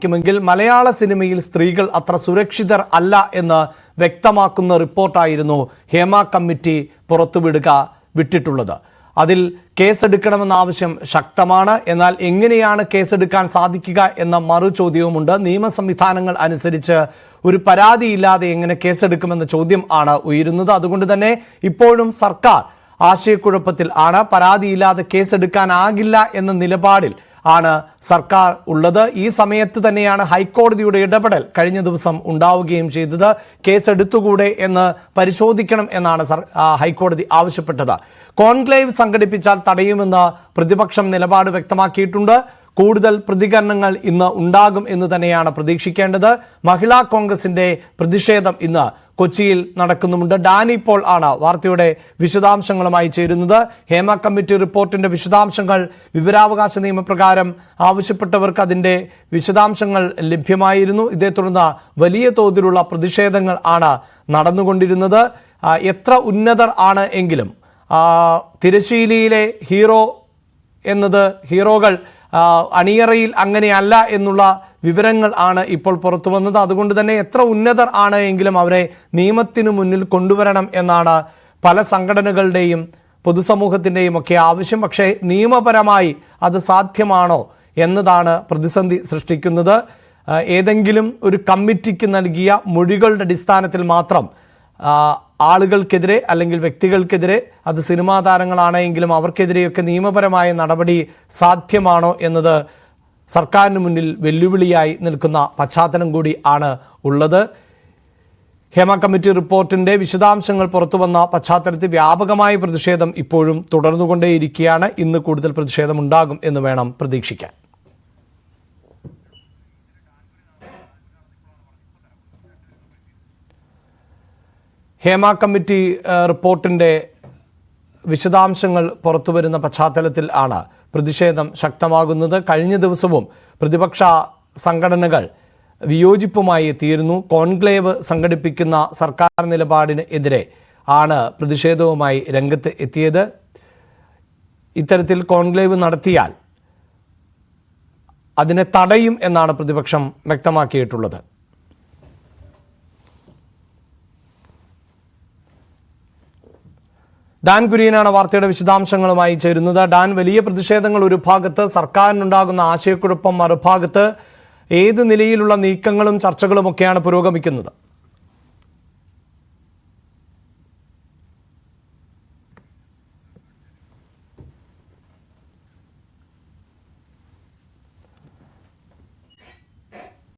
ക്കുമെങ്കിൽ മലയാള സിനിമയിൽ സ്ത്രീകൾ അത്ര സുരക്ഷിതർ അല്ല എന്ന് വ്യക്തമാക്കുന്ന റിപ്പോർട്ടായിരുന്നു ഹേമ കമ്മിറ്റി പുറത്തുവിടുക വിട്ടിട്ടുള്ളത്. അതിൽ കേസെടുക്കണമെന്ന ആവശ്യം ശക്തമാണ്. എന്നാൽ എങ്ങനെയാണ് കേസെടുക്കാൻ സാധിക്കുക എന്ന മറു ചോദ്യവുമുണ്ട്. നിയമ സംവിധാനങ്ങൾ അനുസരിച്ച് ഒരു പരാതിയില്ലാതെ എങ്ങനെ കേസെടുക്കുമെന്ന ചോദ്യം ആണ് ഉയരുന്നത്. അതുകൊണ്ട് തന്നെ ഇപ്പോഴും സർക്കാർ ആശയക്കുഴപ്പത്തിൽ ആണ്. പരാതിയില്ലാതെ കേസെടുക്കാനാകില്ല എന്ന നിലപാടിൽ ആണ് സർക്കാർ ഉള്ളത്. ഈ സമയത്ത് തന്നെയാണ് ഹൈക്കോടതിയുടെ ഇടപെടൽ കഴിഞ്ഞ ദിവസം ഉണ്ടാവുകയും ചെയ്തത്. കേസെടുത്തുകൂടെ എന്ന് പരിശോധിക്കണം എന്നാണ് ഹൈക്കോടതി ആവശ്യപ്പെട്ടത്. കോൺക്ലേവ് സംഘടിപ്പിച്ചാൽ തടയുമെന്ന് പ്രതിപക്ഷം നിലപാട് വ്യക്തമാക്കിയിട്ടുണ്ട്. കൂടുതൽ പ്രതികരണങ്ങൾ ഇന്ന് ഉണ്ടാകും എന്ന് തന്നെയാണ് പ്രതീക്ഷിക്കേണ്ടത്. മഹിളാ കോൺഗ്രസിന്റെ പ്രതിഷേധം ഇന്ന് കൊച്ചിയിൽ നടക്കുന്നുമുണ്ട്. ഡാനി പോൾ ആണ് വാർത്തയുടെ വിശദാംശങ്ങളുമായി ചേരുന്നത്. ഹേമ കമ്മിറ്റി റിപ്പോർട്ടിന്റെ വിശദാംശങ്ങൾ വിവരാവകാശ നിയമപ്രകാരം ആവശ്യപ്പെട്ടവർക്ക് അതിന്റെ വിശദാംശങ്ങൾ ലഭ്യമായിരുന്നു. ഇതേ തുടർന്ന് വലിയ തോതിലുള്ള പ്രതിഷേധങ്ങൾ ആണ് നടന്നുകൊണ്ടിരുന്നത്. എത്ര ഉന്നതർ ആണ് എങ്കിലും തിരശ്ശീലിയിലെ ഹീറോ എന്നത് ഹീറോകൾ അണിയറയിൽ അങ്ങനെയല്ല എന്നുള്ള വിവരങ്ങൾ ആണ് ഇപ്പോൾ പുറത്തു വന്നത്. അതുകൊണ്ട് തന്നെ എത്ര ഉന്നതർ ആണ് എങ്കിലും അവരെ നിയമത്തിനു മുന്നിൽ കൊണ്ടുവരണം എന്നാണ് പല സംഘടനകളുടെയും പൊതുസമൂഹത്തിന്റെയും ഒക്കെ ആവശ്യം. പക്ഷേ നിയമപരമായി അത് സാധ്യമാണോ എന്നതാണ് പ്രതിസന്ധി സൃഷ്ടിക്കുന്നത്. ഏതെങ്കിലും ഒരു കമ്മിറ്റിക്ക് നൽകിയ മൊഴികളുടെ അടിസ്ഥാനത്തിൽ മാത്രം ആളുകൾക്കെതിരെ അല്ലെങ്കിൽ വ്യക്തികൾക്കെതിരെ അത് സിനിമാ താരങ്ങളാണെങ്കിലും അവർക്കെതിരെയൊക്കെ നിയമപരമായ നടപടി സാധ്യമാണോ എന്നത് സർക്കാരിന് മുന്നിൽ വെല്ലുവിളിയായി നിൽക്കുന്ന പശ്ചാത്തലം കൂടി ആണ് ഉള്ളത്. ഹേമ കമ്മിറ്റി റിപ്പോർട്ടിന്റെ വിശദാംശങ്ങൾ പുറത്തു വന്ന പശ്ചാത്തലത്തിൽ വ്യാപകമായ പ്രതിഷേധം ഇപ്പോഴും തുടർന്നുകൊണ്ടേയിരിക്കുകയാണ്. ഇന്ന് കൂടുതൽ പ്രതിഷേധമുണ്ടാകും എന്ന് വേണം പ്രതീക്ഷിക്കാൻ. ഹേമ കമ്മിറ്റി റിപ്പോർട്ടിന്റെ വിശദാംശങ്ങൾ പുറത്തു വരുന്ന പശ്ചാത്തലത്തിൽ ആണ് പ്രതിഷേധം ശക്തമാകുന്നത്. കഴിഞ്ഞ ദിവസവും പ്രതിപക്ഷ സംഘടനകൾ വിയോജിപ്പുമായി എത്തിയിരുന്നു. കോൺക്ലേവ് സംഘടിപ്പിക്കുന്ന സർക്കാർ നിലപാടിന് എതിരെ ആണ് പ്രതിഷേധവുമായി രംഗത്ത് എത്തിയത്. ഇത്തരത്തിൽ കോൺക്ലേവ് നടത്തിയാൽ അതിനെ തടയും എന്നാണ് പ്രതിപക്ഷം വ്യക്തമാക്കിയിട്ടുള്ളത്. ഡാൻ കുര്യനാണ് വാർത്തയുടെ വിശദാംശങ്ങളുമായി ചേരുന്നത്. ഡാൻ വലിയ പ്രതിഷേധങ്ങൾ ഒരു ഭാഗത്ത് സർക്കാരിനുണ്ടാകുന്ന ആശയക്കുഴപ്പം മറുഭാഗത്ത് ഏത് നിലയിലുള്ള നീക്കങ്ങളും ചർച്ചകളും ഒക്കെയാണ് പുരോഗമിക്കുന്നത്?